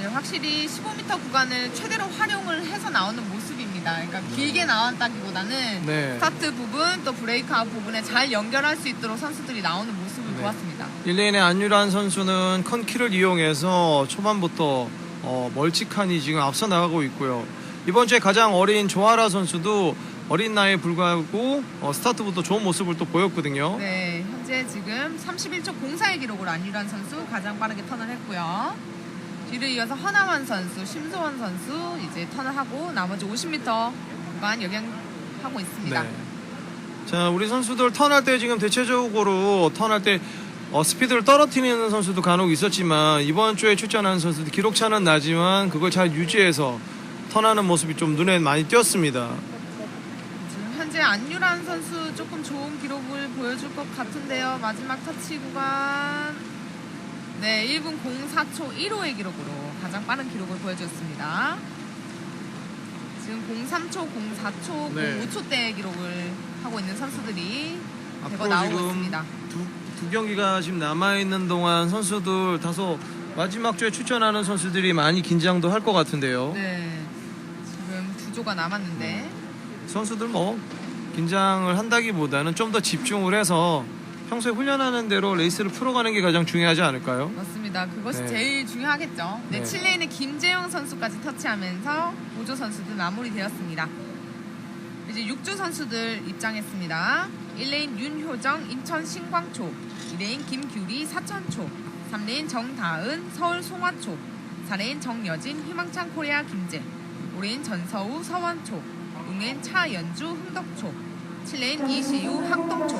네, 확실히 15m 구간을 최대로 활용을 해서 나오는 모습입니다. 그러니까 길게 나왔다기보다는 네. 스타트 부분 또 브레이크 아웃 부분에 잘 연결할 수 있도록 선수들이 나오는 모습을 네. 보았습니다. 1레인의 안유란 선수는 컨키를 이용해서 초반부터 어, 멀찍하니 지금 앞서 나가고 있고요. 이번 주에 가장 어린 조아라 선수도 어린 나이에 불구하고 어, 스타트부터 좋은 모습을 또 보였거든요. 네, 현재 지금 31초 04의 기록으로 안유란 선수 가장 빠르게 턴을 했고요. 뒤를 이어서 허나만 선수, 심소원 선수 이제 턴을 하고 나머지 50m 구간 역행하고 있습니다. 네. 자, 우리 선수들 턴할 때 지금 대체적으로 턴할 때 어, 스피드를 떨어뜨리는 선수도 간혹 있었지만 이번 주에 출전하는 선수들 기록차는 나지만 그걸 잘 유지해서 턴하는 모습이 좀 눈에 많이 띄었습니다. 지금 현재 안유란 선수 조금 좋은 기록을 보여줄 것 같은데요. 마지막 터치 구간 네 1분 04초 1호의 기록으로 가장 빠른 기록을 보여줬습니다. 지금 03초, 04초, 네. 05초대의 기록을 하고 있는 선수들이 대거 앞으로 나오고 있습니다. 두, 두 경기가 지금 남아있는 동안 선수들 다소 마지막 주에 출전하는 선수들이 많이 긴장도 할 것 같은데요. 네, 지금 두 조가 남았는데 선수들 뭐 긴장을 한다기보다는 좀 더 집중을 해서 평소에 훈련하는 대로 레이스를 풀어가는 게 가장 중요하지 않을까요? 맞습니다. 그것이 네. 제일 중요하겠죠. 네, 네. 7레인의 김재영 선수까지 터치하면서 5조 선수들 마무리되었습니다. 이제 6조 선수들 입장했습니다. 1레인 윤효정, 인천 신광초, 2레인 김규리, 사천초, 3레인 정다은, 서울 송화초, 4레인 정여진, 희망찬 코리아 김재, 5레인 전서우, 서원초, 6레인 차연주, 흥덕초, 7레인 이시유, 학동초,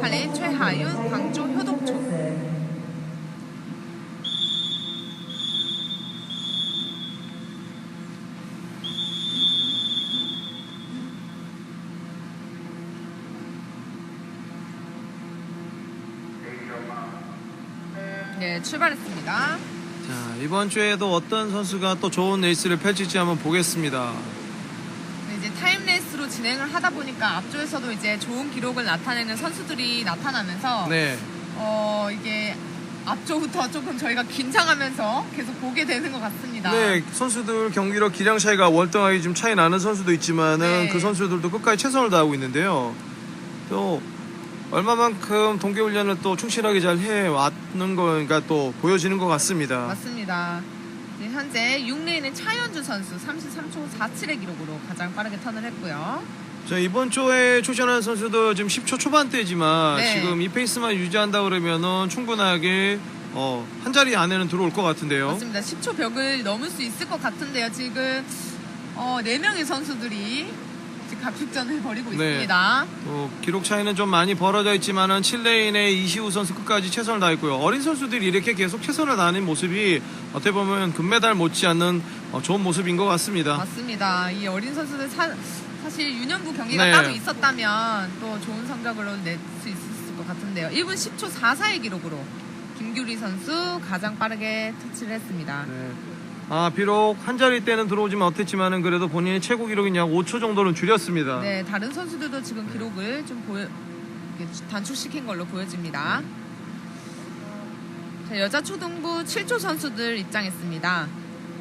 8레인 최하윤, 광주 효동초, 네, 출발했습니다. 자, 이번 주에도 어떤 선수가 또 좋은 레이스를 펼칠지 한번 보겠습니다. 네, 이제 타임 레 이스로 진행을 하다 보니까 앞쪽에서도 이제 좋은 기록을 나타내는 선수들이 나타나면서 네. 어 이게 앞쪽부터 조금 저희가 긴장하면서 계속 보게 되는 것 같습니다. 네, 선수들 경기력 기량 차이가 월등하게 좀 차이 나는 선수도 있지만은 네. 그 선수들도 끝까지 최선을 다하고 있는데요. 또 얼마만큼 동계 훈련을 또 충실하게 잘 해왔는 거니까 또 보여지는 것 같습니다. 맞습니다. 네, 현재 6레인의 차현주 선수 33초 47의 기록으로 가장 빠르게 턴을 했고요. 자, 이번 주에 출전한 선수도 지금 10초 초반대지만 네. 지금 이 페이스만 유지한다 그러면은 충분하게 어, 한 자리 안에는 들어올 것 같은데요. 맞습니다. 10초 벽을 넘을 수 있을 것 같은데요. 지금 어, 4명의 선수들이 지금 각축전을 벌이고 네. 있습니다. 어, 기록 차이는 좀 많이 벌어져 있지만은 7레인의 이시우 선수 끝까지 최선을 다했고요. 어린 선수들이 이렇게 계속 최선을 다하는 모습이 어떻게 보면 금메달 못지않는 어, 좋은 모습인 것 같습니다. 맞습니다. 이 어린 선수들 사, 사실 유년부 경기가 네. 따로 있었다면 또 좋은 성적으로 낼 수 있었을 것 같은데요. 1분 10초 44의 기록으로 김규리 선수 가장 빠르게 터치를 했습니다. 네. 아, 비록 한 자리 때는 들어오지 못했지만은 그래도 본인의 최고 기록인 약 5초 정도는 줄였습니다. 네, 다른 선수들도 지금 기록을 좀 보여, 단축시킨 걸로 보여집니다. 자, 여자 초등부 7초 선수들 입장했습니다.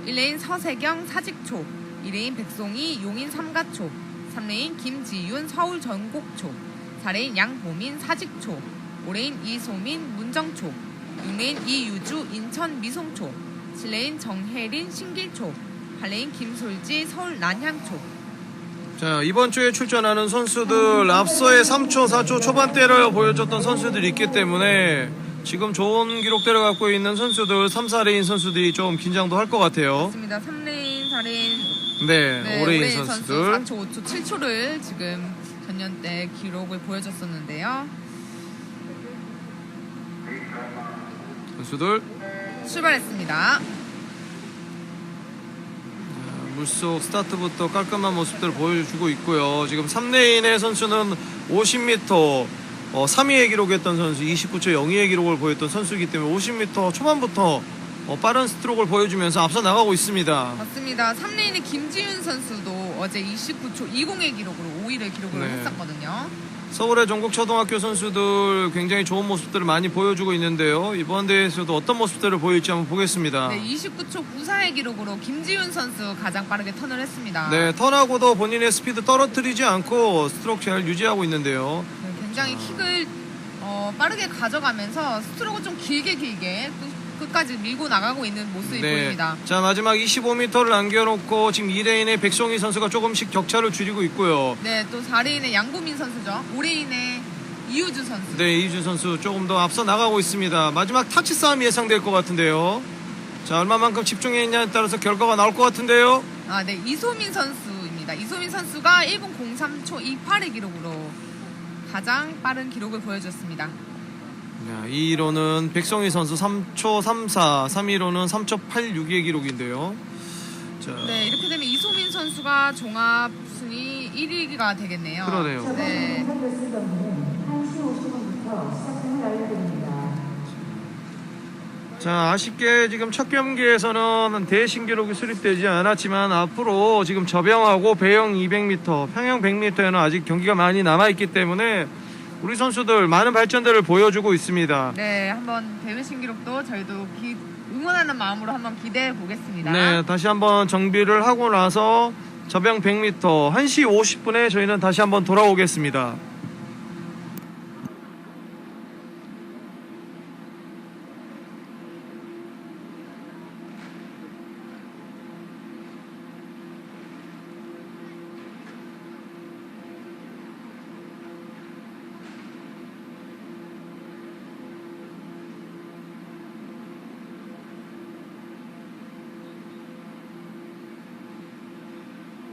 1레인 서세경 사직초, 2레인 백송이 용인 삼가초, 3레인 김지윤 서울 전곡초, 4레인 양보민 사직초, 5레인 이소민 문정초, 6레인 이유주 인천 미송초, 7레인 정혜린 신길초, 8레인 김솔지 서울 난향초, 자, 이번 주에 출전하는 선수들 앞서의 3초, 4초 초반대를 보여줬던 선수들이 있기 때문에 지금 좋은 기록대를 갖고 있는 선수들, 3, 4레인 선수들이 좀 긴장도 할 것 같아요. 맞습니다. 3레인, 4레인, 네, 네, 오레인 오레인 선수들. 선수 4초, 5초, 7초를 지금 전년 때 기록을 보여줬었는데요. 선수들 출발했습니다. 물속 스타트부터 깔끔한 모습들을 보여주고 있고요. 지금 3레인의 선수는 50m 어, 3위에 기록했던 선수, 29초 02의 기록을 보였던 선수이기 때문에 50m 초반부터 어, 빠른 스트로크를 보여주면서 앞서 나가고 있습니다. 맞습니다. 3레인의 김지윤 선수도 어제 29초 20의 기록으로 5위를 기록을 네. 했었거든요. 서울의 전국 초등학교 선수들 굉장히 좋은 모습들을 많이 보여주고 있는데요. 이번 대회에서도 어떤 모습들을 보일지 한번 보겠습니다. 네, 29초 94의 기록으로 김지훈 선수 가장 빠르게 턴을 했습니다. 네, 턴하고도 본인의 스피드 떨어뜨리지 않고 스트로크 잘 유지하고 있는데요. 네, 굉장히 킥을 어, 빠르게 가져가면서 스트로크 좀 길게 길게 끝, 끝까지 밀고 나가고 있는 모습이 보입니다. 자, 마지막 25m를 남겨놓고 지금 2레인의 백송희 선수가 조금씩 격차를 줄이고 있고요. 네, 또 4레인의 양구민 선수죠. 5레인의 이우주 선수. 네, 이준 선수 조금 더 앞서 나가고 있습니다. 마지막 타치 싸움이 예상될 것 같은데요. 자, 얼마만큼 집중했냐에 따라서 결과가 나올 것 같은데요. 아, 네, 이소민 선수입니다. 이소민 선수가 1분 03초 28의 기록으로 가장 빠른 기록을 보여줬습니다. 자, 2위로는 백성희 선수 3초 34, 3위로는 3초 86의 기록인데요. 자, 네, 이렇게 되면 이소민 선수가 종합 순위 1위가 되겠네요. 그러네요. 네. 자, 아쉽게 지금 첫 경기에서는 대신 기록이 수립되지 않았지만 앞으로 지금 저병하고 배영 200m, 평영 100m에는 아직 경기가 많이 남아있기 때문에 우리 선수들 많은 발전들을 보여주고 있습니다. 네, 한번 대회 신기록도 저희도 기- 응원하는 마음으로 한번 기대해 보겠습니다. 네, 다시 한번 정비를 하고 나서 저병 100m 1시 50분에 저희는 다시 한번 돌아오겠습니다.